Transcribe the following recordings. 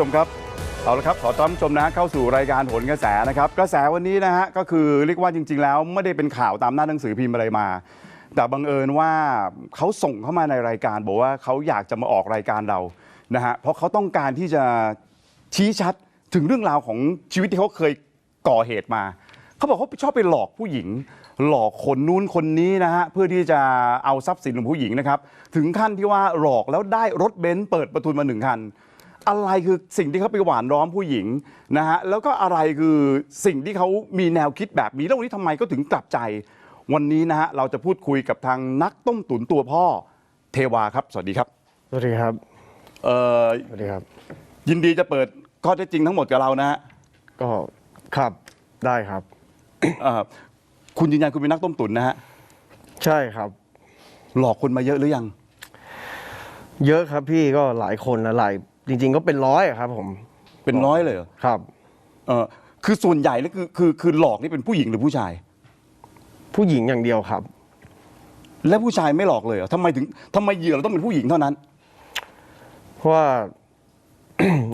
ผู้ชมครับเอาละครับขอต้อนรับชมนะเข้าสู่รายการโหนกระแสนะครับ กระแสวันนี้นะฮะก็คือเรียกว่าจริง ๆ แล้วไม่ได้เป็นข่าวตามหน้าหนังสือพิมพ์อะไรมา แต่บังเอิญว่าเขาส่งเข้ามาในรายการ บอกว่าเขาอยากจะมาออกรายการเรานะฮะเพราะเขาต้องการที่จะชี้ชัดถึงเรื่องราวของชีวิตที่เขาเคยก่อเหตุมาเขาบอกเขาชอบไปหลอกผู้หญิง หลอกคนนู้นคนนี้นะฮะเพื่อที่จะเอาทรัพย์สินของผู้หญิงนะครับถึงขั้นที่ว่าหลอกแล้วได้รถเบนซ์เปิดประทุนมาหนึ่งคัน อะไรคือสิ่งที่เขาไปหวานล้อมผู้หญิงนะฮะแล้วก็อะไรคือสิ่งที่เขามีแนวคิดแบบนี้แล้ววันนี้ทำไมก็ถึงกลับใจ วันนี้นะฮะเราจะพูดคุยกับทางนักต้มตุ๋นตัวพ่อเทวาครับ สวัสดีครับสวัสดีครับเอ่อสวัสดีครับ ยินดีจะเปิดข้อเท็จจริงทั้งหมดกับเรานะฮะก็ครับได้ครับ เอ่อคุณยืนยันคุณเป็นนักต้มตุ๋นนะฮะใช่ครับ หลอกคนมาเยอะหรือยัง เยอะครับพี่ก็หลายคนนะหลาย จริง ๆ ก็เป็นร้อยอะครับ ผมเป็นร้อยเลยเหรอครับ เออคือส่วนใหญ่แล้วคือคือคือหลอกนี่เป็นผู้หญิงหรือผู้ชาย ผู้หญิงอย่างเดียวครับ และผู้ชายไม่หลอกเลยเหรอทำไมถึงทำไมเหยื่อเราต้องเป็นผู้หญิงเท่านั้น เพราะว่า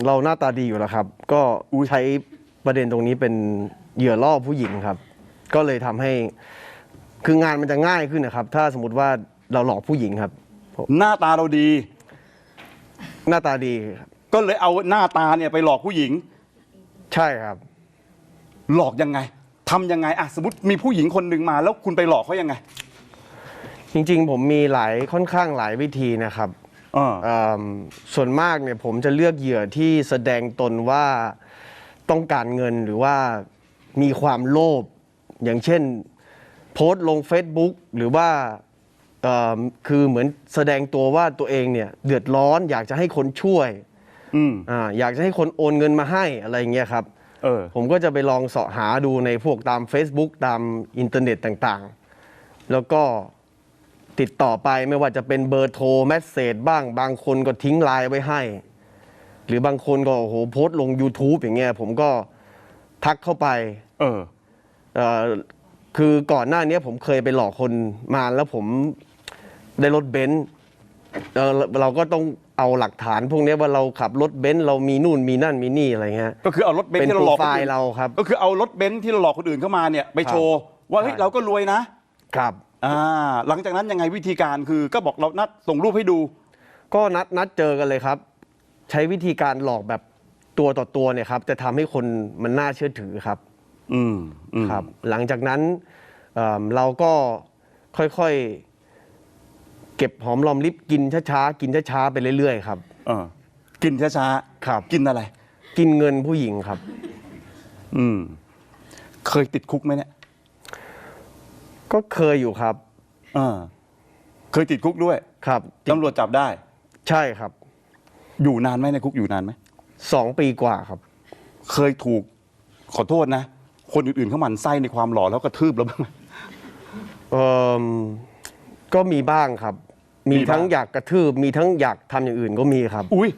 เราหน้าตาดีอยู่แล้วครับ ก็อุ๊ยใช้ประเด็นตรงนี้เป็นเหยื่อล่อผู้หญิงครับ ก็เลยทำให้คืองานมันจะง่ายขึ้นนะครับ ถ้าสมมติว่าเราหลอกผู้หญิงครับ หน้าตาเราดี หน้าตาดีครับก็เลยเอาหน้าตาเนี่ยไปหลอกผู้หญิง ใช่ครับ หลอกยังไงทำยังไงอะสมมติมีผู้หญิงคนหนึ่งมา แล้วคุณไปหลอกเขายังไงจริงๆ ผมมีหลายค่อนข้างหลายวิธีนะครับเออ เอิ่มส่วนมากเนี่ยผมจะเลือกเหยื่อที่แสดงตนว่าต้องการเงินหรือว่ามีความโลภอย่างเช่น โพสต์ลง Facebook หรือว่าเอิ่ม คือเหมือนแสดงตัวว่าตัวเองเนี่ยเดือดร้อนอยากจะให้คนช่วยอืมอาอยากจะให้คนโอนเงินมาให้อะไรอย่างเงี้ยครับเออผมก็จะไปลองเสาะหาดูในพวกตาม Facebook ตามอินเทอร์เน็ตต่างๆ แล้วก็ติดต่อไปไม่ว่าจะเป็นเบอร์โทรแมสเซจบ้าง บางคนก็ทิ้งไลน์ไว้ให้ หรือบางคนก็โอ้โหโพสต์ลง YouTube อย่างเงี้ยผมก็ทักเข้าไป เออเอ่อคือก่อนหน้านี้ผมเคยไปหลอกคนมาแล้วผม ได้รถเบนซ์เอ่อเราก็ต้องเอาหลักฐานพวกเนี้ยว่าเราขับรถเบนซ์เรามีนู่นมีนั่นมีนี่อะไรเงี้ย ก็คือเอารถเบนซ์เป็นที่เราโปรหลอกไฟคนล์อื่นเราครับก็คือเอารถเบนซ์ที่เราหลอกคนอื่นเข้ามาเนี่ยไปโชว์ว่าเฮ้ยใช่ เราก็รวยนะ ครับ อ่า หลังจากนั้นยังไงวิธีการคือก็บอกเรานัดส่งรูปให้ดู ก็นัดนัดเจอกันเลยครับ ใช้วิธีการหลอกแบบตัวต่อตัวเนี่ยครับจะทำให้คนมันน่าเชื่อถือครับ อืมอืม ครับหลังจากนั้นเอิ่มเราก็ค่อยๆ เก็บหอมรอมริบกินช้าๆกินช้าๆไปเรื่อยๆครับ เออกินช้าครับๆกินอะไร กินเงินผู้หญิงครับ อืม เคยติดคุกไหมเนี่ยก็เคยอยู่ครับเออเคยติดคุกด้วยครับตำรวจจับได้ ใช่ครับอยู่นานไหมในคุกอยู่นานไหมสองปีกว่าครับ เคยถูกขอโทษนะ คนอื่นๆเขาหมั่นไส้ในความหล่อแล้วกระทืบแล้วบ้างไหมเอ่มก็มีบ้างครับ มีมีบ้างทั้งอยากกระทืบมีทั้งอยากทำอย่างอื่นก็มีครับ อุ้ย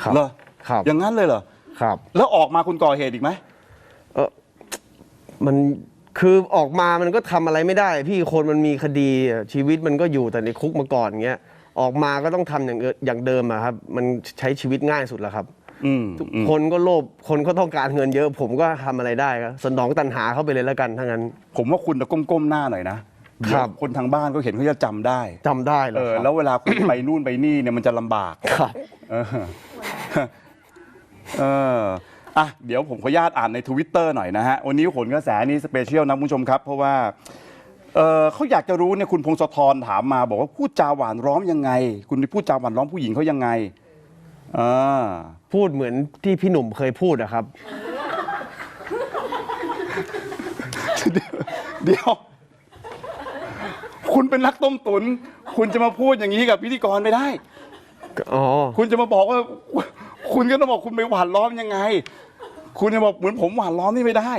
ครับ เหรอครับ อย่างนั้นเลยเหรอครับ แล้วออกมาคุณก่อเหตุอีกไหมเออมันคือออกมามันก็ทำอะไรไม่ได้ พี่คนมันมีคดีอะชีวิตมันก็อยู่แต่ในคุกมาก่อนเงี้ยออกมาก็ต้องทำอย่างเอิอย่างเดิมอะครับ มันใช้ชีวิตง่ายสุดแล้วครับอืมอืมคนก็โลภคนก็ต้องการเงินเยอะ ผมก็ทำอะไรได้ครับสนองตันหาเข้าไปเลยแล้วกันถ้างั้น ผมว่าคุณจะก้มๆหน้าหน่อยนะ เดี๋ยวครับคนทางบ้านก็เห็นเขาจะจำได้จำได้เหรเอออครับแล้วเวลาคุณ ไปนู่นไปนี่เนี่ยมันจะลำบาก ครับ เออเอออะเดี๋ยวผมขออนุญาตอ่านในทวิตเตอร์หน่อยนะฮะ วันนี้ผลกระแสนี้สเปเชียลนะคุณผู้ชมครับ เพราะว่าเออเขาอยากจะรู้เนี่ยคุณพงศธรถามมา บอกว่าพูดจาหวานร้อมยังไง คุณไปพูดจาหวานร้อมผู้หญิงเขายังไงอ่าพูดเหมือนที่พี่หนุ่มเคยพูดอะครับ เดี๋ยว คุณเป็นนักต้มตุนคุณจะมาพูดอย่างนี้กับพิธีกรไม่ได้ อ๋อ คุณจะมาบอกว่า คุณก็ต้องบอกคุณไปหวานล้อมยังไง คุณจะบอกเหมือนผมหวานล้อมนี่ไม่ได้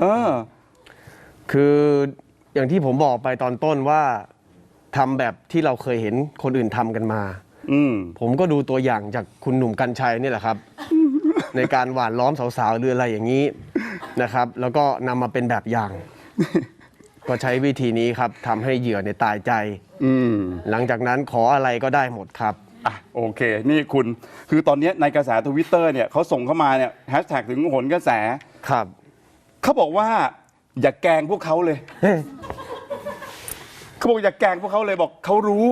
เออ คืออย่างที่ผมบอกไปตอนต้นว่าทำแบบที่เราเคยเห็นคนอื่นทำกันมา อืม ผมก็ดูตัวอย่างจากคุณหนุ่มกัญชัยนี่แหละครับ ในการหวานล้อมสาวๆหรืออะไรอย่างนี้นะครับ แล้วก็นำมาเป็นแบบอย่าง ก็ใช้วิธีนี้ครับทำให้เหยื่อเนี่ยตายใจ อืม หลังจากนั้นขออะไรก็ได้หมดครับ อะโอเค นี่คุณคือตอนนี้ในกระแสทวิตเตอร์เนี่ยเขาส่งเข้ามาเนี่ยแฮชแท็กถึงโหนกระแสครับ เขาบอกว่า อย่าแกล้งพวกเขาเลย เขาบอกอย่าแกล้งพวกเขาเลยบอกเขารู้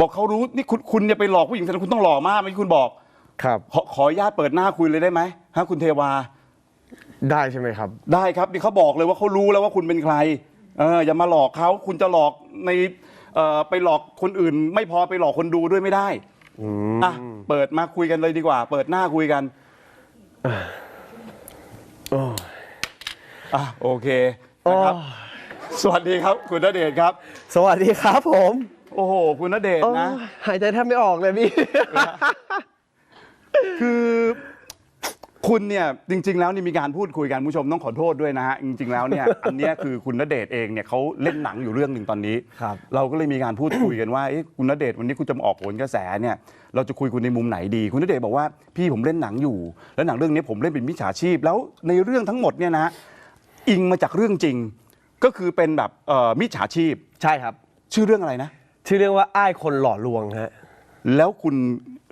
บอกเขารู้นี่คุณคุณอย่าไปหลอกผู้หญิงแต่คุณต้องหล่อมากไหมที่คุณบอก ครับ ขอขออนุญาตเปิดหน้าคุยเลยได้ไหมฮะคุณเทวา ได้ใช่ไหมครับ ได้ครับนี่เขาบอกเลยว่าเขารู้แล้วว่าคุณเป็นใครเอออย่ามาหลอกเขาคุณจะหลอกในเอ่อไปหลอกคนอื่น ไม่พอไปหลอกคนดูด้วยไม่ได้อืมอะเปิดมาคุยกันเลยดีกว่า เปิดหน้าคุยกันโอ้อะโอเคนะครับ สวัสดีครับ คุณณเดชน์ครับ สวัสดีครับผมโอ้โห คุณณเดชโอ้น์นะหายใจแทบไม่ออกเลยพี่ คือ คุณเนี่ยจริง ๆ แล้วนี่มีการพูดคุยกันคุณผู้ชมต้องขอโทษด้วยนะฮะจริง ๆ แล้วเนี่ยอันเนี้ยคือคุณณเดชน์เองเนี่ยเขาเล่นหนังอยู่เรื่องหนึ่งตอนนี้ ครับ เราก็เลยมีการพูดคุยกันว่าเอ๊ะคุณณเดชน์วันนี้คุณจะมาออกโหนกระแสเนี่ยเราจะคุยคุณในมุมไหนดี คุณณเดชน์บอกว่าพี่ผมเล่นหนังอยู่ แล้วหนังเรื่องนี้ผมเล่นเป็นมิจฉาชีพ แล้วในเรื่องทั้งหมดเนี่ยนะอิงมาจากเรื่องจริง ก็คือเป็นแบบเอ่อมิจฉาชีพ ใช่ครับ ชื่อเรื่องอะไรนะ ชื่อเรื่องว่าอ้ายคนหล่อลวงฮะ แล้วคุณ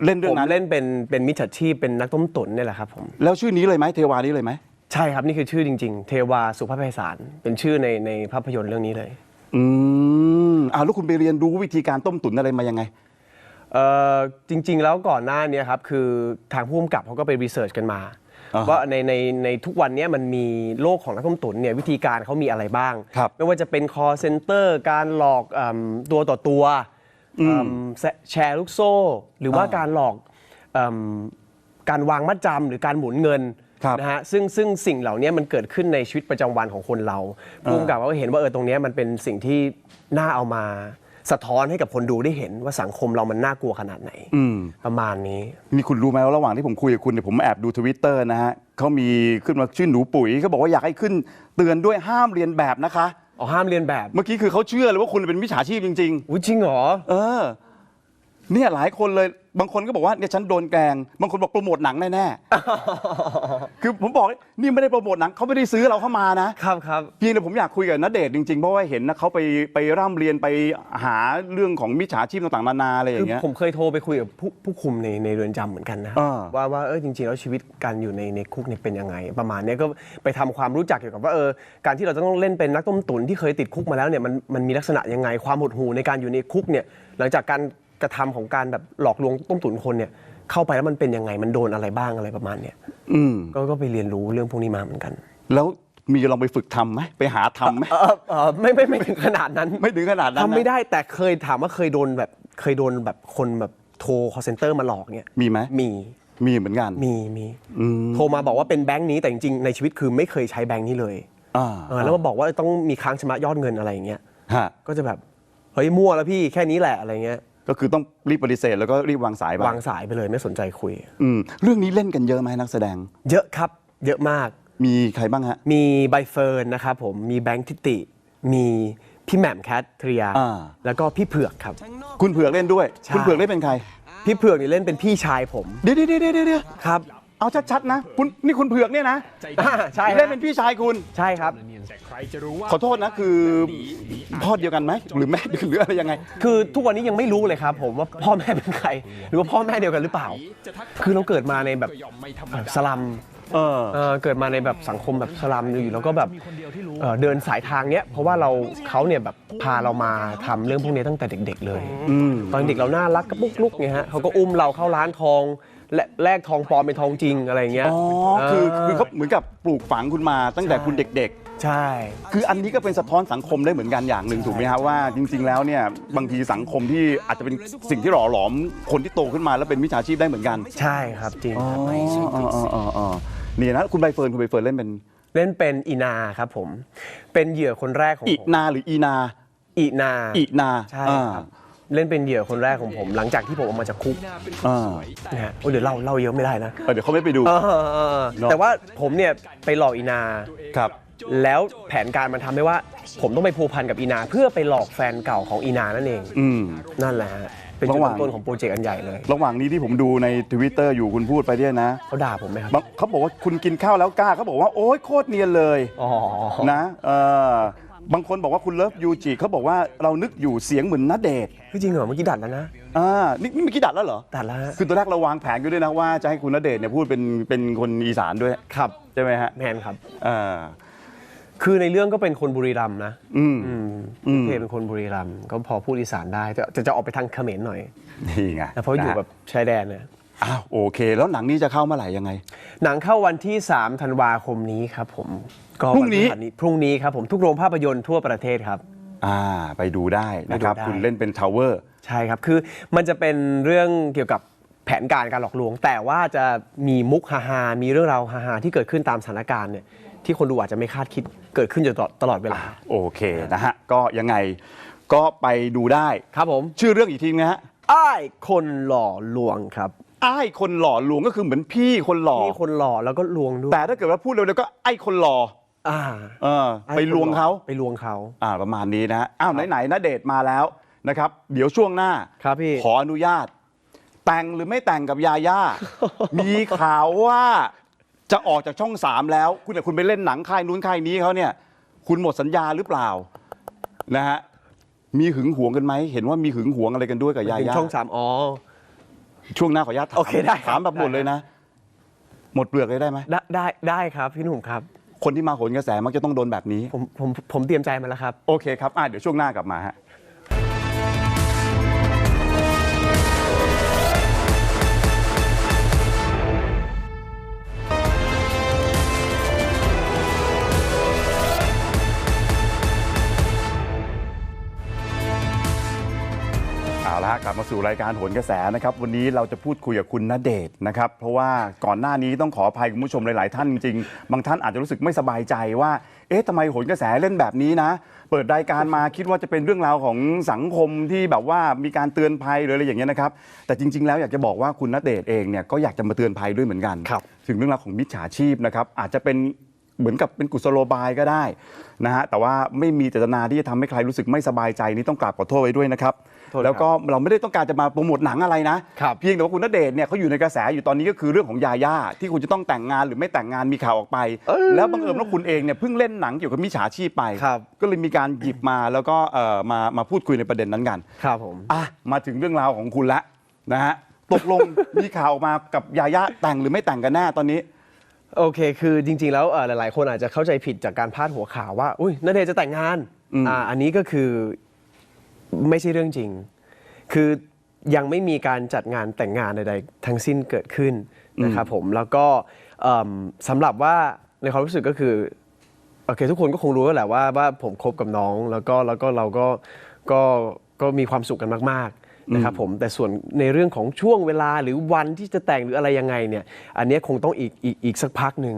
เล่นเรื่ผองมนั้นเล่นเป็นเป็นมิจฉาชีพเป็นนักต้มตุ๋นเนี่ยแหละครับผม แล้วชื่อนี้เลยไหมเทวานี้เลยไหมใช่ครับ นี่คือชื่อจริง ๆ เทวาสุภาพไพศาลเป็นชื่อในในภาพยนตร์เรื่องนี้เลย อืมอ่าแล้วคุณไปเรียนรู้วิธีการต้มตุ๋นอะไรมายังไง เอ่อจริงๆแล้วก่อนหน้าเนี้ครับคือทางผู้กำกับเขาก็ไปรีเสิร์ชกันมา อ่าฮะว่าในในในทุกวันเนี้มันมีโลกของนักต้มตุ๋นเนี่ยวิธีการเขามีอะไรบ้าง ครับไม่ว่าจะเป็น call center การหลอกอำตัวต่อตัว อืมแชแชร์ลูกโซ่ หรือว่าอ่าการหลอกอำการวางมัดจำหรือการหมุนเงินครับนะฮะซึ่งซึ่งสิ่งเหล่านี้มันเกิดขึ้นในชีวิตประจำวันของคนเราผู้กำกับก็เห็นว่าเออตรงเนี้ยมันเป็นสิ่งที่น่าเอามาสะท้อนให้กับคนดูได้เห็นว่าสังคมเรามันน่ากลัวขนาดไหนอืม ประมาณนี้ นี่คุณรู้ไหมว่าระหว่างที่ผมคุยกับคุณเนี่ยผมแอบดูทวิตเตอร์นะฮะเขามีขึ้นมาชื่อหนูปุ๋ยเขาบอกว่าอยากให้ขึ้นเตือนด้วยห้ามเรียนแบบนะคะ อ๋อห้ามเรียนแบบเมื่อกี้คือเขาเชื่อเลยว่าคุณเป็นมิจฉาชีพจริง อุ้ยจริงเหรอ ๆ เออ เนี่ยหลายคนเลย บางคนก็บอกว่าเนี่ยฉันโดนแกล้งบางคนบอกโปรโมทหนังแน่ๆ คือผมบอกนี่ไม่ได้โปรโมทหนังเขาไม่ได้ซื้อเราเข้ามานะครับครับเพียงแต่ผมอยากคุยกับณเดชน์จริงๆ เพราะว่าเห็นนะเขาไปไปร่ำเรียนไปหาเรื่องของมิจฉาชีพต่างๆนานาอะไรอคือย่างเงี้ย ผมเคยโทรไปคุยกับผู้ผู้คุมในในเรือนจำเหมือนกันนะ อ่า ว่าว่าเออจริงๆแล้วชีวิตการอยู่ในในคุกเนี่ยเป็นยังไง ประมาณเนี้ยก็ไปทำความรู้จักเกี่ยวกับว่าเออการที่เราจะต้องเล่นเป็นนักต้มตุ๋นที่เคยติดคุกมาแล้วเนี่ยมันมันมีลักษณะยังไงความหดหู่ในการอยู่ในคุกเนี่ยหลังจากการ กระทำของการแบบหลอกลวงต้มตุ๋นคนเนี่ย เข้าไปแล้วมันเป็นยังไงมันโดนอะไรบ้างอะไรประมาณเนี้ยอืมก็ก็ไปเรียนรู้เรื่องพวกนี้มาเหมือนกัน แล้วมีลองไปฝึกทำไหมไปหาทำไหมเออเออไม่ไม่ไม่ถึงขนาดนั้นไม่ถึงขนาดนั้นนะทำไม่ได้แต่เคยถามว่าเคยโดนแบบเคยโดนแบบคนแบบโทร call center มาหลอกเนี่ยมีไหมมีมีเหมือนกันมีมีอืมโทรมาบอกว่าเป็นแบงค์นี้แต่จริงๆในชีวิตคือไม่เคยใช้แบงค์นี้เลยอ่าเออแล้วมาบอกว่าต้องมีค้างชำระยอดเงินอะไรอย่างเงี้ย ฮะ ก็จะแบบ เฮ้ยมั่วแล้วพี่แค่นี้แหละอะไรเงี้ย ก็คือต้องรีบปฏิเสธแล้วก็รีบวางสายไปวางสายไปเลยไม่สนใจคุย อืมเรื่องนี้เล่นกันเยอะไหมนักแสดง เยอะครับ เยอะมาก มีใครบ้างฮะ มีใบเฟิร์นนะครับผมมีแบงค์ทิติ มีพี่แหม่มแคทเทรียอ่า แล้วก็พี่เผือกครับ คุณเผือกเล่นด้วย ใช่ คุณเผือกเล่นเป็นใคร พี่เผือกนี่เล่นเป็นพี่ชายผมเดี๋ยวเดี๋ยวเดี๋ยวเดี๋ยวครับ เอาชัดๆนะคุณนี่คุณเผือกเนี่ยนะอ่าใช่ฮะเล่นเป็นพี่ชายคุณใช่ครับ ขอโทษนะคือพ่อเดียวกันไหมหรือแม่เดียวกันหรืออะไรยังไง คือทุกวันนี้ยังไม่รู้เลยครับ ผมว่าพ่อแม่เป็นใคร หรือว่าพ่อแม่เดียวกันหรือเปล่า คือเราเกิดมาในแบบเอ่อสลัมเออเอ่อเกิดมาในแบบสังคมแบบสลัมอยู่แล้วก็แบบเอ่อเดินสายทางเนี้ยเพราะว่าเราเขาเนี่ยแบบพาเรามาทำเรื่องพวกนี้ตั้งแต่เด็ก ๆ เลยอืมตอนเด็กเราน่ารักกระปุกลุกไงฮะเขาก็อุ้มเราเข้าร้านทอง และแลกทองปลอมเป็นทองจริงอะไรเงี้ยอ๋อคือคือเขาเหมือนกับปลูกฝังคุณมาตั้งแต่คุณเด็ก ใช่ ๆ คืออันนี้ก็เป็นสะท้อนสังคมได้เหมือนกันอย่างหนึ่งถูกไหมครับว่าจริง ๆ แล้วเนี่ยบางทีสังคมที่อาจจะเป็นสิ่งที่หล่อหลอมคนที่โตขึ้นมาแล้วเป็นมิจฉาชีพได้เหมือนกันใช่ครับจริงอ๋อครับอ๋ออ๋ออ๋ออ๋อนี่นะคุณใบเฟิร์นคุณใบเฟิร์นเล่นเป็นเล่นเป็นอีนาครับผม เป็นเหยื่อคนแรกของอีผมนาหรืออีนาอีนา อีนาใช่อ่า ครับ เล่นเป็นเหยื่อคนแรกของผม หลังจากที่ผมออกมาจากคุกอ่านะฮะโอ้ยเดี๋ยวเล่าเล่าเยอะไม่ได้นะเออเดี๋ยวเขาไม่ไปดู เออเออเออเนอะ แต่ว่าผมเนี่ยไปหลอกอีนา ครับ แล้วแผนการมันทำให้ว่า ผมต้องไปผูกพันกับอีนา เพื่อไปหลอกแฟนเก่าของอีนานั่นเอง อืม นั่นแหละฮะเป็นจุดระหว่าง เริ่มต้นของโปรเจกต์อันใหญ่เลยระหว่างนี้ที่ผมดูในทวิตเตอร์อยู่คุณพูดไปเนี่ยนะเขาด่าผมไหมครับบางเขาบอกว่าคุณกินข้าวแล้วกล้าเขาบอกว่าโอ๊ยโคตรเนียนเลยอ๋อนะเออ บางคนบอกว่าคุณเลิฟยูจิเขาบอกว่าเรานึกอยู่เสียงเหมือนนัดเดทคือจริงเหรอเมื่อกี้ดัดแล้วนะอ่านี่นี่เมื่อกี้ดัดแล้วเหรอตัดแล้วฮะคือตัวแรกเราวางแผนกันด้วยนะว่าจะให้คุณณเดชน์เนี่ยพูดเป็นเป็นคนอีสานด้วยครับใช่ไหมฮะแมนครับ อ่า คือในเรื่องก็เป็นคนบุรีรัมย์นะอืม อืมอืมเพเป็นคนบุรีรัมย์ก็พอพูดอีสานได้แต่จะจะออกไปทางเขมรหน่อยนี่ไงแล้วเพราะอยู่แบบชายแดนเนี่ยอ้าวโอเค แล้วหนังนี้จะเข้าเมื่อไหร่ยังไง หนังเข้าวันที่ 3 ธันวาคมนี้ครับผม ก็พรุ่งนี้ วัพฤหัสพรุ่งนี้ครับผมทุกโรงภาพยนตร์ทั่วประเทศครับ อ่า ไปดูได้นะครับ ไปดูได้ คุณเล่นเป็นทาวเวอร์ ใช่ครับ คือมันจะเป็นเรื่องเกี่ยวกับแผนการการหลอกลวง แต่ว่าจะมีมุกฮาๆมีเรื่องราวฮาๆที่เกิดขึ้นตามสถานการณ์เนี่ยที่คนดูอาจจะไม่คาดคิดเกิดขึ้นอยู่ตลอดตลอดเวลา โอเคนะฮะ ก็ยังไงก็ไปดูได้ ครับผมชื่อเรื่องอีกทีนะฮะอ้ายคนหล่อลวงครับอ้ายคนหล่อลวงก็คือเหมือนพี่คนหล่อนี่คนหล่อแล้วก็ลวงด้วย แต่ถ้าเกิดว่าพูดเร็วๆก็ไอ้คนหล่อ อ่าเออไปลวงเขาไปลวงเขาอ่าประมาณนี้นะฮะอ้าวไหนๆนะเดทมาแล้วนะครับ เดี๋ยวช่วงหน้าครับพี่ ขออนุญาต แต่งหรือไม่แต่งกับยาย่า มีข่าวว่าจะออกจากช่องสามแล้ว คุณเนี่ยคุณไปเล่นหนังค่ายนู้นค่ายนี้เขาเนี่ย คุณหมดสัญญาหรือเปล่านะฮะมีหึงหวงกันไหมเห็นว่ามีหึงหวงอะไรกันด้วยกับยาเป็นย่าช่องสามอ๋อ ช่วงหน้าขออนุญาตถามโอเคได้ครับถามแบบหมดเลยนะ หมดเปลือกเลยได้ไหม ได้ได้ได้ครับพี่หนุ่มครับ คนที่มาโหนกระแสมักจะต้องโดนแบบนี้ ผมผมผมเตรียมใจมาแล้วครับ โอเคครับอะเดี๋ยวช่วงหน้ากลับมาฮะ ละฮะกลับมาสู่รายการโหนกระแสนะครับ วันนี้เราจะพูดคุยกับคุณณเดชน์นะครับ เพราะว่าก่อนหน้านี้ต้องขออภัยคุณผู้ชมหลาย ๆ ท่านจริงๆ บางท่านอาจจะรู้สึกไม่สบายใจว่า เอ๊ะทำไมโหนกระแสเล่นแบบนี้นะ เปิดรายการมาคิดว่าจะเป็นเรื่องราวของสังคมที่แบบว่ามีการเตือนภัยหรืออะไรอย่างเงี้ยนะครับ แต่จริง ๆ แล้วอยากจะบอกว่าคุณณเดชน์เองเนี่ยก็อยากจะมาเตือนภัยด้วยเหมือนกันครับถึงเรื่องราวของมิจฉาชีพนะครับอาจจะเป็น เหมือนกับเป็นกุศโลบายก็ได้นะฮะแต่ว่าไม่มีเจตนาที่จะทำให้ใครรู้สึกไม่สบายใจนี่ต้องกราบขอโทษไว้ด้วยนะครับโทษครับแล้วก็เราไม่ได้ต้องการจะมาโปรโมทหนังอะไรนะครับ เพียงแต่ว่าคุณณเดชน์เนี่ยเขาอยู่ในกระแสอยู่ตอนนี้ก็คือเรื่องของยาย่าที่คุณจะต้องแต่งงานหรือไม่แต่งงานมีข่าวออกไป แล้วบังเอิญว่าคุณเองเนี่ยเพิ่งเล่นหนังเกี่ยวกับมิจฉาชีพไป ครับ ก็เลยมีการหยิบมาแล้วก็เอ่อมามาพูดคุยในประเด็นนั้นกัน ครับผม อะมาถึงเรื่องราวของคุณละนะฮะตกลง มีข่าวออกมากับยาย่าแต่งหรือไม่แต่งกันแน่ตอนนี้ โอเค คือจริง ๆ แล้วเอ่อหลาย ๆ คนอาจจะเข้าใจผิดจากการพาดหัวข่าวว่า อุ้ยณเดชน์จะแต่งงานอืมอ่าอันนี้ก็คือไม่ใช่เรื่องจริง คือยังไม่มีการจัดงานแต่งงานใดๆ ทั้งสิ้นเกิดขึ้นนะครับผม แล้วก็เอิ่มสำหรับว่าในความรู้สึกก็คือ โอเคทุกคนก็คงรู้แล้วแหละว่าว่าผมคบกับน้องแล้วก็แล้วก็เราก็ก็ก็มีความสุขกันมากๆ นะครับผมแต่ส่วนในเรื่องของช่วงเวลาหรือวันที่จะแต่งหรืออะไรยังไงเนี่ย อันเนี้ยคงต้องอีกอีกอีกสักพักหนึ่ง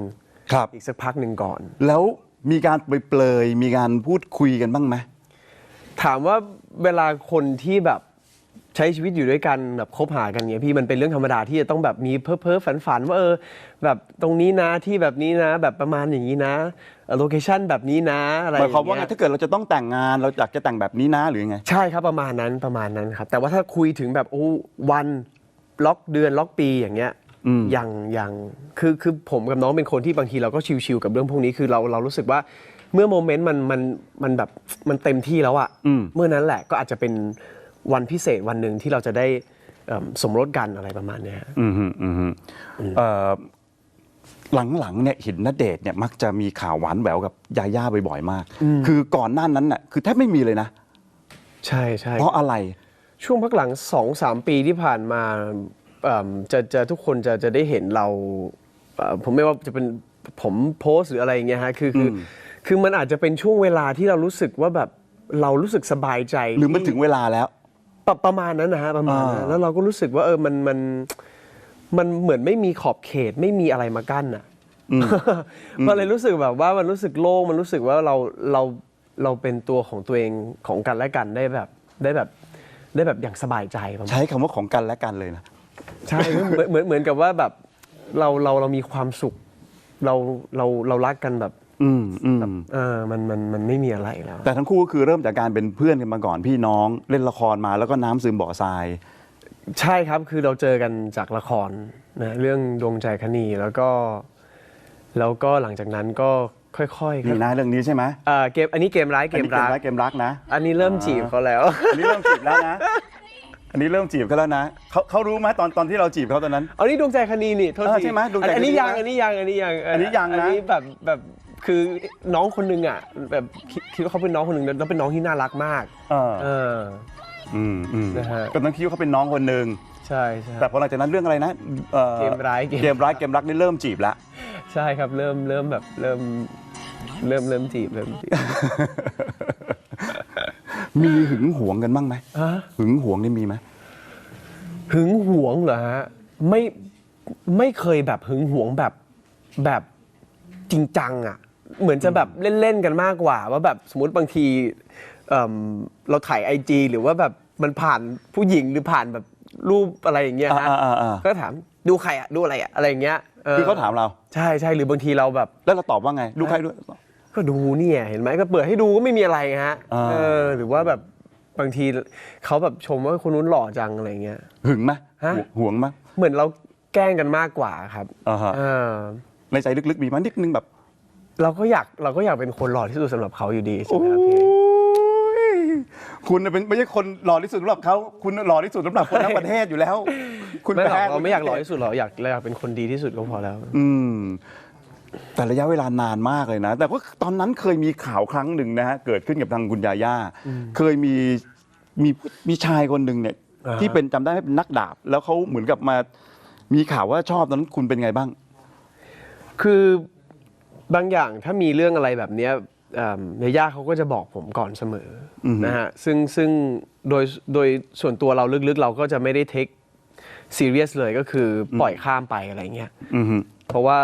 ครับ อีกสักพักหนึ่งก่อน แล้วมีการเปลยๆมีการพูดคุยกันบ้างไหม ถามว่าเวลาคนที่แบบใช้ชีวิตอยู่ด้วยกันแบบคบหากันเนี่ยพี่มันเป็นเรื่องธรรมดาที่จะต้องแบบมีเพ้อเพ้อฝันฝันๆว่าเออแบบตรงนี้นะที่แบบนี้นะ แบบประมาณอย่างนี้นะ โลเคชั่นแบบนี้นะอะไรอหย่างมายความว่าไงเงี้ยถ้าเกิดเราจะต้องแต่งงานเราอยากจะแต่งแบบนี้นะหรือยังไง ใช่ครับประมาณนั้นประมาณนั้นครับ แต่ว่าถ้าคุยถึงแบบโอ้วันล็อกเดือนล็อกปีอย่างเงี้ยอืม ยังยังคือคือผมกับน้องเป็นคนที่บางทีเราก็ชิวๆกับเรื่องพวกนี้คือเราเรารู้สึกว่าเมื่อโมเมนต์มันมันมันแบบมันเต็มที่แล้วอะอืม เมื่อนั้นแหละก็อาจจะเป็นวันพิเศษวันหนึ่งที่เราจะได้เอิ่มสมรสกันอะไรประมาณเนี้ยฮะอืมฮึอืมฮึเอ่อ หลังๆเนี่ยเห็นณเดชน์เนี่ยมักจะมีข่าวหวานแหววกับยาย่าบ่อยๆมาก คือก่อนหน้านั้นน่ะคือแทบไม่มีเลยนะ ใช่ใช่เพราะอะไรช่วงพักหลังสองสามปีที่ผ่านมาเอิ่มจะจะทุกคนจะจะได้เห็นเราเอ่อผมไม่ว่าจะเป็นผมโพสต์หรืออะไรอย่างเงี้ยฮะคือคืออคือมันอาจจะเป็นช่วงเวลาที่เรารู้สึกว่าแบบเรารู้สึกสบายใจ หรือมันถึงเวลาแล้ว ประประมาณนั้นนะฮะประมาณนั้นอ่า แล้วเราก็รู้สึกว่าเออมันมัน มันเหมือนไม่มีขอบเขตไม่มีอะไรมากั้นอะมันเลยรู้สึกแบบว่ามันรู้สึกโล่งมันรู้สึกว่าเราเราเราเป็นตัวของตัวเองของกันและกันได้แบบได้แบบได้แบบอย่างสบายใจประมาณใช้คำว่าของกันและกันเลยนะ ใช่เหมือนเหมือนเหมือนกับว่าแบบเราเราเรามีความสุข เราเราเรารักกันแบบอืมอืมเออมันมันมันไม่มีอะไรแล้ว แต่ทั้งคู่ก็คือเริ่มจากการเป็นเพื่อนกันมาก่อนพี่น้องเล่นละครมาแล้วก็น้ำซึมบ่อทราย ใช่ครับคือเราเจอกันจากละครนะเรื่องดวงใจคณีแล้วก็ แล้วก็หลังจากนั้นก็ค่อยๆนี่นะเรื่องนี้ใช่ไหมเอ่อเกมอันนี้เกมร้ายเกอันมนี้เกมรักรัก เกมรักนะ อันนี้เริ่มจีบเขาแล้ว อันนี้เริ่มจีบแล้วนะ อันนี้เริ่มจีบกันแล้วนะเขาเขารู้ไหมตอนตอนที่เราจีบเขาตอนนั้น อันนี้ดวงใจคณีนี่โทษเออทีใช่ไหมดวงใจอันนี้คณียังนะอันนี้ยังอันนี้ยังเอันนี้ยังนะ อันนี้แบบแบบคือน้องคนหนึงอะแบบคิดคิดว่าเขาเป็นน้องคนหนึ่งแล้วเป็นน้องที่น่ารักมาก เออ เออ อืมอืมนะฮะ ก็ต้องคิดว่าเขาเป็นน้องคนหนึ่งใช่ใช่แต่พอหลังจากนั้นเรื่องอะไรนะอ่อเกมร้ายเกม เกมร้ายเกมรักนี่เริ่มจีบแล้ว ใช่ครับเริ่มเริ่มแบบเริ่มเริ่มเริ่มจีบเริ่มจีบมีหึงหวงกันบ้างไหมฮะหึงหวงนี่มีไหมหึงหวงเหรอฮะไม่ไม่เคยแบบหึงหวงแบบแบบจริงจังอะ เหมือนจะแบบเล่นๆกันมากกว่า ว่าแบบสมมติบางที เอิ่มเราถ่ายไอจีหรือว่าแบบมันผ่านผู้หญิงหรือผ่านแบบรูปอะไรอย่างเงี้ยฮะอ่าอ่าอ่า ก็ถามดูใครอะดูอะไรอะอะไรอย่างเงี้ยคือเขาถามเรา ใช่ใช่หรือบางทีเราแบบ แล้วเราตอบว่าไงลูกใครด้วย ก็ดูเนี่ยเห็นไหมก็เปิดให้ดูก็ไม่มีอะไรฮะอ่า เออหรือว่าแบบบางทีเขาแบบชมว่าคนนู้นหล่อจังอะไรเงี้ย หึงไหมฮะหวงไหม เหมือนเราแกล้งกันมากกว่าครับอ่าฮะ เออในใจลึกๆมีมั้ยนิดนึงแบบเราก็อยากเราก็อยากเป็นคนหล่อที่สุดสำหรับเขาอยู่ดีใช่ไหมครับพี่โอ้ย คุณน่ะเป็นไม่ใช่คนหล่อที่สุดสำหรับเขาคุณหล่อที่สุดสำหรับคนทั้งประเทศอยู่แล้ว คุณไม่หรอกแพ้เราไม่อยากหล่อที่สุดหรอกอยากเราอยากเป็นคนดีที่สุดก็พอแล้ว อืม แต่ระยะเวลานานมากเลยนะ แต่ว่าตอนนั้นเคยมีข่าวครั้งหนึ่งนะฮะเกิดขึ้นกับทางคุณยาย่าเคยมีมีมีชายคนหนึ่งเนี่ย อ่าฮะ ที่เป็นจำได้ไหมเป็นนักดาบ แล้วเขาเหมือนกับมา มีข่าวว่าชอบตอนนั้นคุณเป็นไงบ้าง คือบางอย่างถ้ามีเรื่องอะไรแบบเนี้ย เอิ่มเนย่าเขาก็จะบอกผมก่อนเสมอออฮึนะฮะซึ่งซึ่งโดยโดยส่วนตัวเราลึกๆ เราก็จะไม่ได้เทคซีเรียสเลยก็คือปล่อยข้ามไปอะไรเงี้ยอือฮึเพราะว่า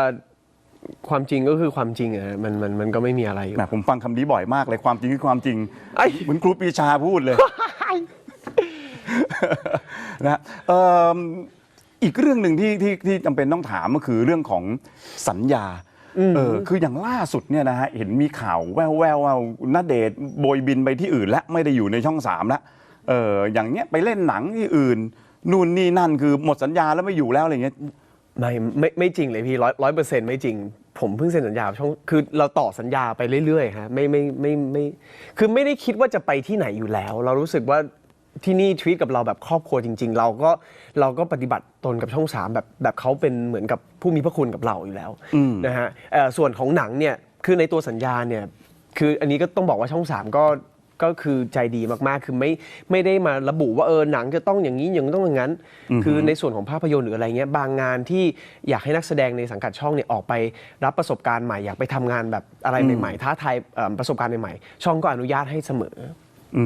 ความจริงก็คือความจริงอะมันมันมันก็ไม่มีอะไรอยู่แหมผมฟังคำนี้บ่อยมากเลยความจริงคือความจริงไอ้ เหมือนครูปรีชาพูดเลย นะฮะเอิ่มอีกเรื่องหนึ่งที่ที่ที่จำเป็นต้องถามก็คือเรื่องของสัญญา เออคืออย่างล่าสุดเนี่ยนะฮะเห็นมีข่าวแววแววว่าณเดชน์โบยบินไปที่อื่นและไม่ได้อยู่ในช่องสามแล้วเอออย่างเงี้ยไปเล่นหนังที่อื่นนู่นนี่นั่นคือหมดสัญญาแล้วไม่อยู่แล้วอะไรเงี้ย ไม่ไม่ไม่จริงเลยพี่ร้อยร้อยเปอร์เซ็นต์ไม่จริง ผมเพิ่งเซ็นสัญญากับช่องคือเราต่อสัญญาไปเรื่อยๆฮะไม่ไม่ไม่ไม่คือไม่ได้คิดว่าจะไปที่ไหนอยู่แล้ว เรารู้สึกว่า ที่นี่ทวีตกับเราแบบครอบครัวจริง ๆ เราก็เราก็ปฏิบัติตนกับช่องสามแบบแบบเขาเป็นเหมือนกับผู้มีพระคุณกับเราอยู่แล้วอืมนะฮะเอ่อส่วนของหนังเนี่ยคือในตัวสัญญาเนี่ยคืออันนี้ก็ต้องบอกว่าช่องสามก็ก็คือใจดีมากๆ คือไม่ไม่ได้มาระบุว่าเออหนังจะต้องอย่างนี้อย่างต้องอย่างนั้น คือในส่วนของภาพยนตร์หรืออะไรเงี้ยบางงานที่อยากให้นักแสดงในสังกัดช่องเนี่ยออกไปรับประสบการณ์ใหม่อยากไปทำงานแบบอะไรใหม่ๆท้าทายเอ่อประสบการณ์ใหม่ๆช่องก็อนุญาตให้เสมออ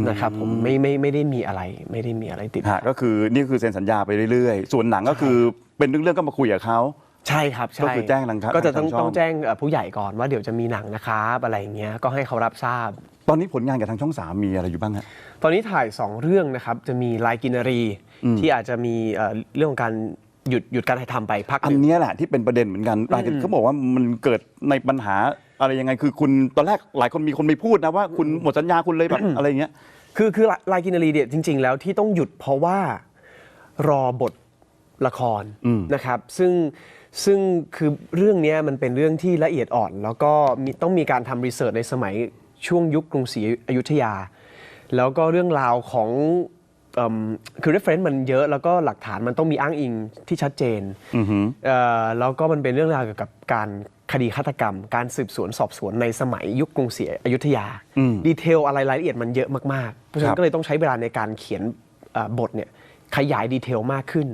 นะครับผมไม่ไม่ไม่ได้มีอะไรไม่ได้มีอะไรติดฮะก็คือนี่คือเซ็นสัญญาไปเรื่อยๆ ส่วนหนังก็คือเป็นเรื่องๆก็มาคุยกับเขา ใช่ครับใช่ก็คือแจ้งทางครับก็จะต้องทางช่อง ต้องแจ้งเอ่อผู้ใหญ่ก่อนว่าเดี๋ยวจะมีหนังนะครับอะไรอย่างเงี้ยก็ให้เขารับทราบ ตอนนี้ผลงานกับทางช่องสามมีอะไรอยู่บ้างฮะ ตอนนี้ถ่าย 2 เรื่องนะครับ จะมีลายกินรีที่อาจจะมีเอ่อเรื่องของการ หยุดหยุดการถ่ายทำไปพักหอันนึ่ง เนี้ยแหละที่เป็นประเด็นเหมือนกันหลายคนเขาบอกว่ามันเกิดในปัญหาอะไรยังไง คือคุณตอนแรกหลายคนมีคนไปพูดนะว่าคุณหมดสัญญาคุณเลยแบบอะไรเงี้ย คือคือลายกินรีเนี่ยจริง ๆ แล้วที่ต้องหยุดเพราะว่ารอบทละครอืม นะครับซึ่งซึ่งคือเรื่องเนี้ยมันเป็นเรื่องที่ละเอียดอ่อน แล้วก็มีต้องมีการทำรีเสิร์ชในสมัยช่วงยุคกรุงศรีอยุธยา แล้วก็เรื่องราวของ เอิ่มคือ reference มันเยอะแล้วก็หลักฐานมันต้องมีอ้างอิงที่ชัดเจนอือหือ เอ่อแล้วก็มันเป็นเรื่องราวเกี่ยวกับการคดีฆาตกรรม การสืบสวนสอบสวนในสมัยยุคกรุงศรีอยุธยา อืมดีเทลอะไรรายละเอียดมันเยอะมากๆ เพราะฉะครันั้นบ ก็เลยต้องใช้เวลาในการเขียนเอ่อบทเนี่ยขยายดีเทลมากขึ้น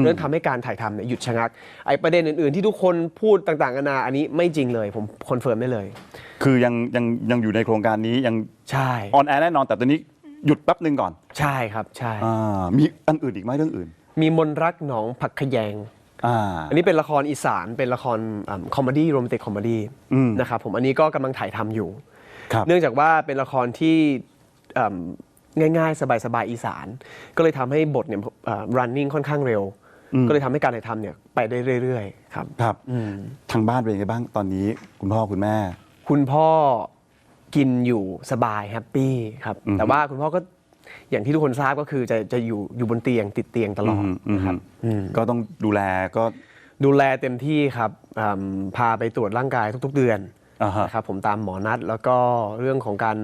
เรื่องทำให้การถ่ายทำเนี่ยหยุดชะงักไอ้ประเด็นอื่นๆ ที่ทุกคนพูดต่างๆกันานาอันนี้ไม่จริงเลยผมคอนเฟิร์มได้เลย คือยังยังยังอยู่ในโครงการนี้ยังใช่ ออนแอร์แน่นอนแต่ตอนนี้ หยุดแป๊บหนึ่งก่อนใช่ครับใช่ อ่ามีอันอื่นอีกไหมเรื่องอื่น มีมนรักหนองผักขยง อ่า อันนี้เป็นละครอีสานเป็นละครคอมเมดี้โรแมนติกคอมเมดี้อืมนะครับผมอันนี้ก็กำลังถ่ายทำอยู่ ครับ เนื่องจากว่าเป็นละครที่เอิ่มง่ายๆ สบายๆอีสาน ก็เลยทำให้บทเนี่ยเอ่อ running ค่อนข้างเร็ว ก็เลยทำให้การถ่ายทำเนี่ยไปได้เรื่อยๆครับ ครับ ทางบ้านเป็นยังไงบ้างตอนนี้ คุณพ่อคุณแม่ คุณพ่อ กินอยู่สบายแฮปปี้ครับ อืม แต่ว่าคุณพ่อก็อย่างที่ทุกคนทราบก็คือจะจะอยู่อยู่บนเตียงติดเตียงตลอดมอืมนะครับก็ต้องดูแลก็ดูแลเต็มที่ครับอืมพาไปตรวจร่างกายทุก ๆ เดือน อ่าฮะ นะครับผมตามหมอนัดแล้วก็เรื่องของการ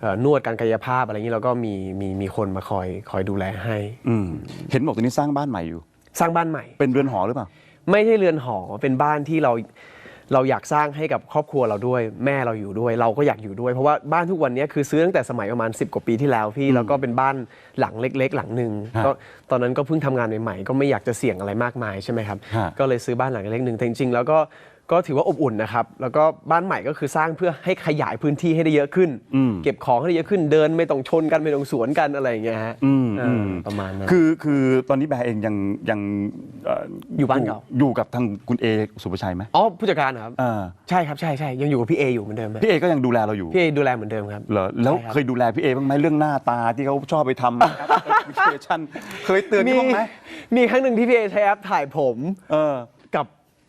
เอ่อนวดการกายภาพอะไรอย่างนี้เราก็มีมีมีคนมาคอยคอยดูแลให้ อืมเห็นบอกตอนนี้สร้างบ้านใหม่อยู่ สร้างบ้านใหม่ เป็นเรือนหอหรือเปล่า ไม่ใช่เรือนหอเป็นบ้านที่เรา เราอยากสร้างให้กับครอบครัวเราด้วย แม่เราอยู่ด้วย เราก็อยากอยู่ด้วยเพราะว่าบ้านทุกวันนี้คือซื้อตั้งแต่สมัยประมาณ 10 กว่าปีที่แล้วพี่แล้วก็เป็นบ้านหลังเล็ก ๆ หลังหนึ่งฮะก็ตอนนั้นก็เพิ่งทำงานใหม่ๆก็ไม่อยากจะเสี่ยงอะไรมากมายใช่ไหมครับ ฮะ ก็เลยซื้อบ้านหลังเล็กหนึ่งแต่จริงๆแล้วก็ ก็ถือว่าอบอุ่นนะครับ แล้วก็บ้านใหม่ก็คือสร้างเพื่อให้ขยายพื้นที่ให้ได้เยอะขึ้นอืมเก็บของให้ได้เยอะขึ้นเดินไม่ต้องชนกันไม่ต้องสวนกันอะไรอย่างเงี้ยฮะอืมเออือมประมาณนั้น คือคือตอนนี้แบร์เองยังยังเอยู่บ้านเก่า อยู่กับทางคุณเอสุภชัยไหมอ๋อผู้จัดการเหรอครับ อ่าใช่ครับใช่ใช่ยังอยู่กับพี่เออยู่เหมือนเดิมฮะพี่เอก็ยังดูแลเราอยู่ พี่เอดูแลเหมือนเดิมครับ เหรอแล้วใช่ครับเคยดูแลพี่เอบ้างไหมเรื่องหน้าตาที่เขาชอบไปทำ แอปพลิเคชันเคยเตือนเขาบ้างไหมมีครั้งหนึ่งที่พี่เอใช้แอปถ่ายผม เออกับ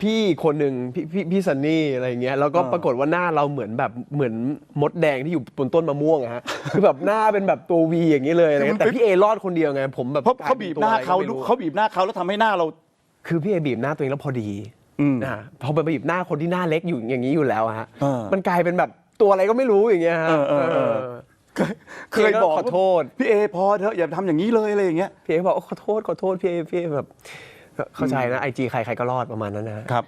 พี่คนหนึ่งพี่พี่พี่ซันนี่อะไรอย่างเงี้ยแล้วก็เออปรากฏว่าหน้าเราเหมือนแบบเหมือนมดแดงที่อยู่บนต้นมะม่วงอะฮะ คือแบบหน้าเป็นแบบตัววีอย่างนี้เลยอะไรเงี้ยแต่พี่เอรอดคนเดียวไงผมแบบเพราะเขาบีบหน้าเขากลยเป็นตัวอะไรก็ไม่รู้เขาบีบหน้าเขาแล้วทำให้หน้าเรา คือพี่เอบีบหน้าตัวเองแล้วพอดีอืมนะพอไปบีบหน้าคนที่หน้าเล็กอยู่อย่างนี้อยู่แล้วอะฮะเออมันกลายเป็นแบบตัวอะไรก็ไม่รู้อย่างเงี้ยฮะเออเออเออเคยบอกขอโทษพี่เอพอเถอะอย่าทำอย่างนี้เลยอะไรอย่างเงี้ยพี่เอบอกโอ้ขอโทษขอโทษพี่เอพี่เอแบบ เข้าใจนะไอจีใครใครก็รอดประมาณนั้นนะฮะครับ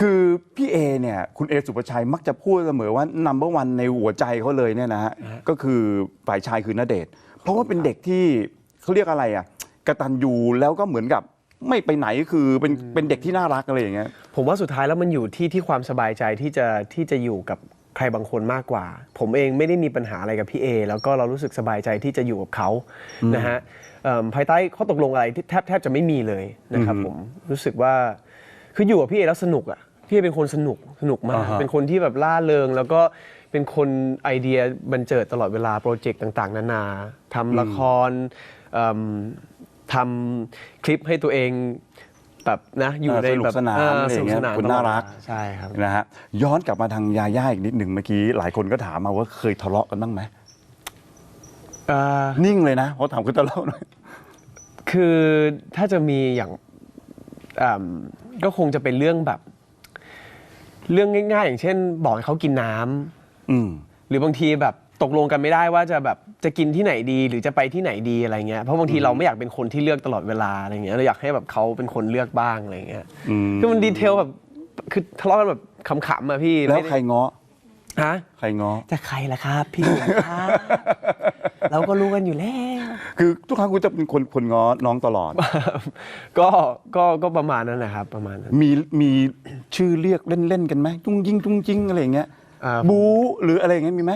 คือพี่เอเนี่ยคุณเอสุปชัยมักจะพูดเสมอว่านัมเบอร์วันในหัวใจเขาเลยเนี่ยนะฮะก็คือฝ่ายชายคือณเดชน์เพราะว่าเป็นเด็กที่เขาเรียกอะไรอะกระตันยูแล้วก็เหมือนกับไม่ไปไหนคือเป็นเป็นเด็กที่น่ารักอะไรอย่างเงี้ย ผมว่าสุดท้ายแล้วมันอยู่ที่ที่ความสบายใจที่จะที่จะอยู่กับใครบางคนมากกว่า ผมเองไม่ได้มีปัญหาอะไรกับพี่เอแล้วก็เรารู้สึกสบายใจที่จะอยู่กับเขานะฮะเอิ่ม ภายใต้ข้อตกลงอะไรที่แทบแทบจะไม่มีเลยนะครับผมรู้สึกว่าคืออยู่กับพี่เอแล้วสนุกอะพี่เอเป็นคนสนุกสนุกมากอ่าฮะเป็นคนที่แบบล่าเริง แล้วก็เป็นคนไอเดียบันเจิดตลอดเวลาโปรเจกต์ต่าง ๆ นานาทำละครเอิ่มทำคลิปให้ตัวเองแบบนะอยู่เออในสนุกแบบสนานเอออะไรอย่างเงี้ยสนุกสนานคุณตลอดน่ารักเวลใช่ครับนะฮะย้อนกลับมาทางยาย่าอีกนิดหนึ่งเมื่อกี้หลายคนก็ถามมาว่าเคยทะเลาะกันบ้างไหมเอ่อนิ่งเลยนะเพราะถามคุณทะเลาะหน่อย คือถ้าจะมีอย่างอ่ำก็คงจะเป็นเรื่องแบบ เรื่องง่าย ๆ อย่างเช่น บอกให้เขากินน้ำ อืม หรือบางทีแบบตกลงกันไม่ได้ว่าจะแบบจะกินที่ไหนดีหรือจะไปที่ไหนดีอะไรเงี้ยเพราะบางทีเราไม่อยากเป็นคนที่เลือกตลอดเวลาอะไรเงี้ยเราอยากให้แบบเขาเป็นคนเลือกบ้างอะไรเงี้ยอืม คือมันดีเทลแบบคือทะเลาะกันแบบขำๆอะพี่แล้วไม่ได้ใครง้อ ฮะใครง้อ จะใครล่ะครับ พี่หนุ่มครับ เราก็รู้กันอยู่แล้ว คือทุกครั้งคุณจะเป็นคนคนง้อน้องตลอด ก็ก็ก็ประมาณนั้นนะครับ ประมาณนั้นมีมีชื่อเรียกเล่นๆกันไหมจุ้งยิงจุ้งจิงอะไรอย่างเงี้ยอ่าบูหรืออะไรอย่างเงี้ยมีไหม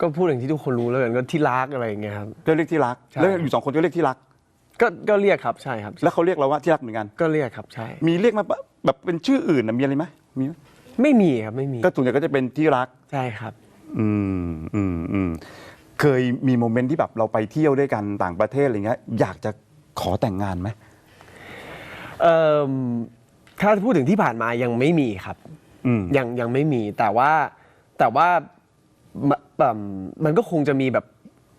ก็พูดอย่างที่ทุกคนรู้แล้วกันก็ที่รักอะไรอย่างเงี้ยครับ ก็เรียกที่รัก ใช่ แล้วอยู่สองคนก็เรียกที่รัก ก็ก็เรียกครับใช่ครับ แล้วเขาเรียกเราว่าที่รักเหมือนกัน ก็เรียกครับใช่ มีเรียกมาแบบแบบเป็นชื่ออื่นนะมีอะไรไหมมีไหมไม่มีครับไม่มีก็ส่วนใหญ่ก็จะเป็นที่รัก ใช่ครับ อืมอืมอืม เคยมีโมเมนต์ที่แบบเราไปเที่ยวด้วยกันต่างประเทศอะไรเงี้ยอยากจะขอแต่งงานไหมเอ่อถ้าพูดถึงที่ผ่านมายังไม่มีครับอืม ยังยังไม่มีแต่ว่าแต่ว่ามันแบบมันก็คงจะมีแบบ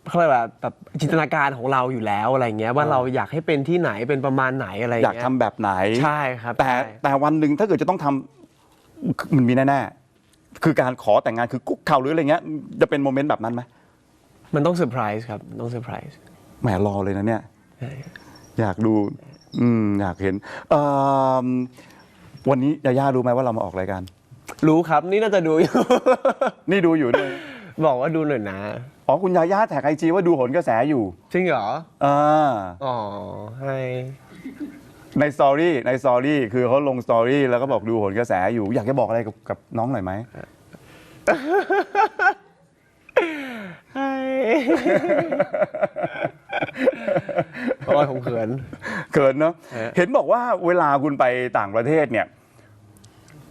เขาเรียกว่าแบบจินตนาการของเราอยู่แล้วอะไรเงี้ยว่าอ่าเราอยากให้เป็นที่ไหนเป็นประมาณไหนอะไรอยากเงี้ย ทำแบบไหนใช่ครับแต่ใช่ แต่วันหนึ่งถ้าเกิดจะต้องทำมันมีแน่ๆคือการขอแต่งงานคือคุกเข่าหรืออะไรเงี้ยจะเป็นโมเมนต์แบบนั้นไหม มันต้องเซอร์ไพรส์ครับต้องเซอร์ไพรส์แหมรอเลยนะเนี่ยใช่อยากดูอืมอยากเห็นเอิ่มวันนี้ยาย่ารู้ไหมว่าเรามาออกรายการ รู้ครับนี่น่าจะดูอยู่ นี่ดูอยู่ด้วยบอกว่าดูหน่อยนะอ๋อคุณยาย่าแท็กไอจีว่าดูโหนกระแสอยู่จริงเหรออ่าอ๋อให้ในสตอรี่ในสตอรี่คือเขาลงสตอรี่แล้วก็บอกดูโหนกระแสอยู่ อยากจะบอกอะไรกับกับน้องหน่อยไหมให้ โอ้ยผมเขินเกินเนาะฮะเห็นบอกว่าเวลาคุณไปต่างประเทศเนี่ย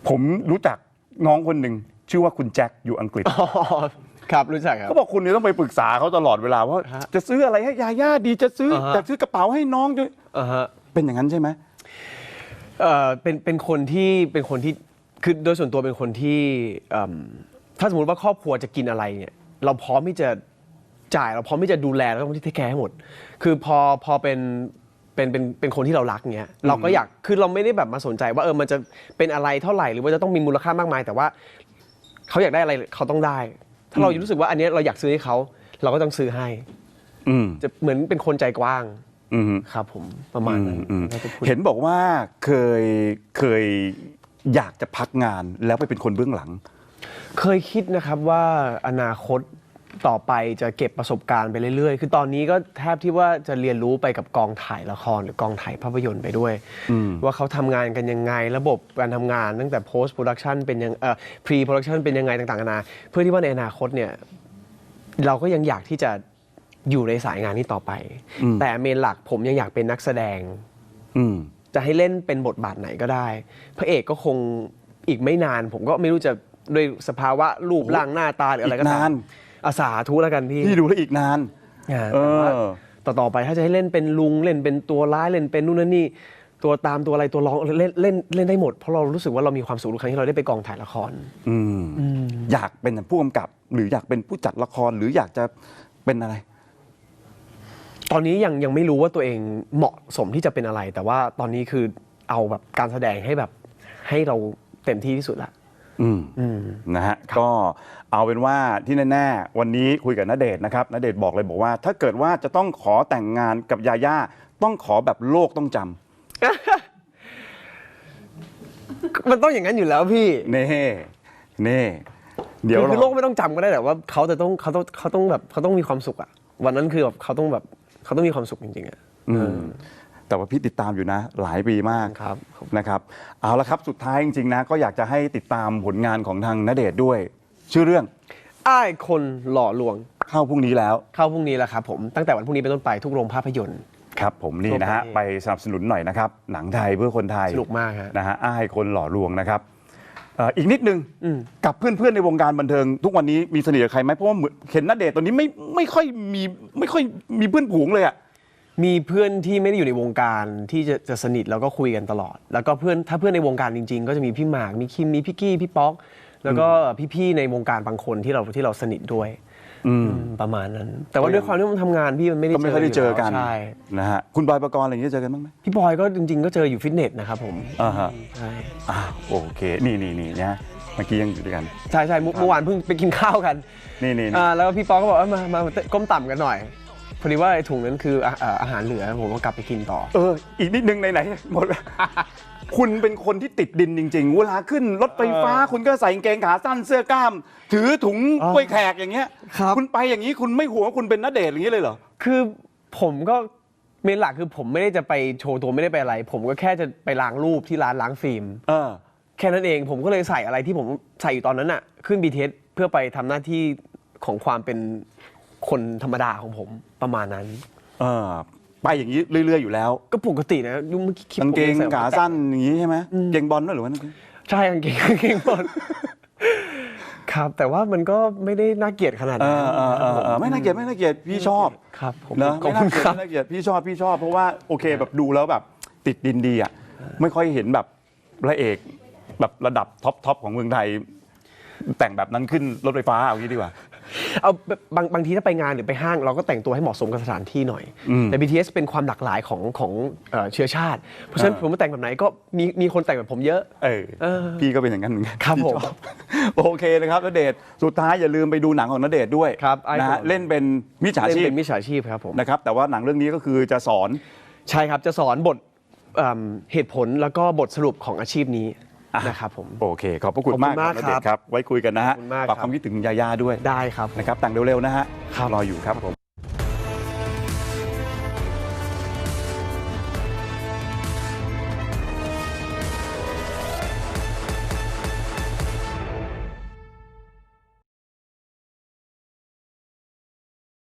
ผมรู้จักน้องคนหนึ่งชื่อว่าคุณแจ็คอยู่อังกฤษอ๋อครับรู้จักครับเขาบอกคุณเนี่ยต้องไปปรึกษาเขาตลอดเวลาว่าฮะจะซื้ออะไรให้ยาย่าดีจะซื้ออ่าฮะจะซื้อกระเป๋าให้น้องด้วยอ่าฮะเป็นอย่างนั้นใช่ไหมเอ่อเป็นเป็นคนที่เป็นคนที่คือโดยส่วนตัวเป็นคนที่เอิ่มถ้าสมมติว่าครอบครัวจะกินอะไรเนี่ย เราพร้อมที่จะจ่ายเราพร้อมที่จะดูแลแล้วก็พร้อมที่เทคแคร์ให้หมด คือพอพอเป็นเป็นเป็นเป็นคนที่เรารักเงี้ยเราก็อยากคือเราไม่ได้แบบมาสนใจว่าเออมันจะเป็นอะไรเท่าไหร่หรือว่าจะต้องมีมูลค่ามากมาย แต่ว่าเขาอยากได้อะไรเขาต้องได้ ถ้าเรารู้สึกว่าอันเนี้ยเราอยากซื้อให้เขาเราก็ต้องซื้อให้ อืม จะเหมือนเป็นคนใจกว้างอืม ครับผมประมาณนั้นอืมน่าจะพูด เห็นบอกว่าเคยเคยอยากจะพักงานแล้วไปเป็นคนเบื้องหลัง เคยคิดนะครับว่าอนาคตต่อไปจะเก็บประสบการณ์ไปเรื่อยๆ คือตอนนี้ก็แทบที่ว่าจะเรียนรู้ไปกับกองถ่ายละครหรือกองถ่ายภาพยนตร์ไปด้วย ว่าเขาทำงานกันยังไง ระบบการทำงานตั้งแต่ post production เป็นยังเอ่อ pre production เป็นยังไงต่างๆนานาเพื่อที่ว่าในอนาคตเนี่ยเราก็ยังอยากที่จะอยู่ในสายงานนี้ต่อไป แต่เมนหลักผมยังอยากเป็นนักแสดง อืม จะให้เล่นเป็นบทบาทไหนก็ได้ พระเอกก็คงอีกไม่นาน ผมก็ไม่รู้จะ ด้วยสภาวะรูปร่างหน้าตาหรืออะไรก็ตาอีกนานมอาสาธุแล้วกันพี่พี่ดูแลวอีกนานอ่าเอแต่ว่าอต่อต่อไปถ้าจะให้เล่นเป็นลุงเล่นเป็นตัวร้ายเล่นเป็นนู่นนั่นนี่ตัวตามตัวอะไรตัวร้องเล่นเล่นเล่นได้หมด เพราะเรารู้สึกว่าเรามีความสุขทุกครั้งที่เราได้ไปกองถ่ายละครอืมอยากเป็นผู้กำกับ หรืออยากเป็นผู้จัดละครหรืออยากจะเป็นอะไร ตอนนี้ยังยังไม่รู้ว่าตัวเองเหมาะสมที่จะเป็นอะไร แต่ว่าตอนนี้คือเอาแบบการแสดงให้แบบให้เราเต็มที่ที่สุดละ อืมอืมนะฮะก็เอาเป็นว่าที่แน่ๆวันนี้คุยกับณเดชน์นะครับณเดชน์บอกเลยบอกว่า ถ้าเกิดว่าจะต้องขอแต่งงานกับยาย่าต้องขอแบบโลกต้องจำมันต้องอย่างนั้นอยู่แล้วพี่เน่เน่เดี๋ยวคือคือรโลอกไม่ต้องจำก็ได้แต่ว่าเขาจะต้องเขาต้องเขาต้องแบบเขาต้องมีความสุขอะวันนั้นคือแบบเขาต้องแบบเขาต้องมีความสุขจริงๆอะ อืม แต่ว่าพี่ติดตามอยู่นะหลายปีมากครับนะครับ เอาละครับสุดท้ายจริงๆนะ ก็อยากจะให้ติดตามผลงานของทางณเดชน์ด้วย ชื่อเรื่องอ้ายคนหล่อลวง เข้าพรุ่งนี้แล้ว เข้าพรุ่งนี้แล้วครับผมตั้งแต่วันพรุ่งนี้เป็นต้นไปทุกโรงภาพยนตร์ ครับผมนี่นะฮะโอเคไปสนับสนุนหน่อยนะครับ หนังไทยเพื่อคนไทยสนุกมากฮะ นะฮะอ้ายคนหล่อลวงนะครับเอ่ออีกนิดนึงอืม กับเพื่อนๆในวงการบันเทิง ทุกวันนี้มีสนิทกับใครไหมเพราะว่าเหมือนเห็นณเดชน์ตอนนี้ไม่ไม่ค่อยมีไม่ค่อยมีเพื่อนผูงเลยอะ มีเพื่อนที่ไม่ได้อยู่ในวงการที่จะจะสนิทแล้วก็คุยกันตลอด แล้วก็เพื่อนถ้าเพื่อนในวงการจริง ๆ ก็จะมีพี่หมากมีคิมมีพี่กี้พี่ป๊อก แล้วก็พี่ๆในวงการบางคนที่เราที่เราสนิทด้วยอืมอืมประมาณนั้น แต่ว่าด้วยความที่มันทำงานพี่มันไม่ได้ก็ไม่ค่อยได้เจอกันใช่นะฮะคุณบอยประกรณ์อะไรอย่างเงี้ยเจอกันบ้างไหมพี่บอยก็จริง ๆ ก็เจออยู่ฟิตเนสนะครับผมอ่าฮะใช่อ่าโอเค นี่นี่นี่นะเมื่อกี้ยังอยู่ด้วยกันใช่ใช่เมื่อเมื่อวานเพิ่งไปกินข้าวกัน นี่นี่นี่อ่าแล้วพี่ป๊อกก็บอกว่ามามามาก้มต่ำกันหน่อย พอดีว่าไอ้ถุงนั้นคืออาอ่าอาหารเหลือผมก็กลับไปกินต่อ เออ อีกนิดนึงไหนๆหมดคุณเป็นคนที่ติดดินจริง ๆ เวลาขึ้นรถไฟฟ้าเออคุณก็ใส่กางเกงขาสั้นเสื้อกล้าม ถือถุงอ๋อกล้วยแขกอย่างเงี้ยครับคุณไปอย่างนี้คุณไม่ห่วงว่าคุณเป็นนัดเดทอย่างนี้เลยเหรอ คือผมก็เมนหลักคือผมไม่ได้จะไปโชว์ตัวไม่ได้ไปอะไร ผมก็แค่จะไปล้างรูปที่ร้านล้างฟิล์ม เออ แค่นั้นเองผมก็เลยใส่อะไรที่ผมใส่อยู่ตอนนั้นอะขึ้นบีเทสเพื่อไปทำหน้าที่ของความเป็น คนธรรมดาของผมประมาณนั้น เออไปอย่างนี้เรื่อย ๆ อยู่แล้วก็ปกตินะยุ่งเมื่อกี้คลิปกางเกงผมใส่ขาสั้นอย่างนี้ใช่ไหมเกงบอลด้วยหรือว่านั่นใช่กางเกงกางเกงบอลครับ แต่ว่ามันก็ไม่ได้น่าเกลียดขนาดเอนั้นอเออเออเออไม่น่าเกลียดไม่น่าเกลียดพี่ชอบครับผมเนอะขอบไม่คุน่าณเกลียดครับ ไม่น่าเกลียดพี่ชอบพี่ชอบเพราะว่าโอเคแบบดูแล้วแบบติดดินดีอะไม่ค่อยเห็นแบบพระเอกแบบระดับท็อปทอปของเมืองไทย แต่งแบบนั้นขึ้นรถไฟฟ้าเอางี้ดีกว่า เอาแบบบางบางทีถ้าไปงานหรือไปห้าง เราก็แต่งตัวให้เหมาะสมกับสถานที่หน่อยอืมแต่ BTS เป็นความหลากหลายของของเอ่อเชื้อชาติ เพราะฉะนั้นอ่าผมมาแต่งแบบไหนก็มีมีคนแต่งแบบผมเยอะ เออเออพี่ก็เป็นอย่างนั้นเหมือนกันครับพี่ผมชอโอเคนะครับณเดชน์สุดท้ายอย่าลืมไปดูหนังของณเดชน์ด้วยครับไอ้นะฮะผม เล่นเป็นมิจฉาเล่นชีพเป็นมิจฉาชีพครับผม นะครับแต่ว่าหนังเรื่องนี้ก็คือจะสอน ใช่ครับ จะสอนบทเอิ่มเหตุผลแล้วก็บทสรุปของอาชีพนี้ นะครับผม โอเค ขอบพระคุณขอบคุณมากมากณเดชน์ครับ ไว้คุยกันนะฮะขอบคุณมากฝากครับความคิดถึงยาย่าด้วยได้ครับ นะครับแต่งเร็วๆนะฮะครับรออยู่ครับผม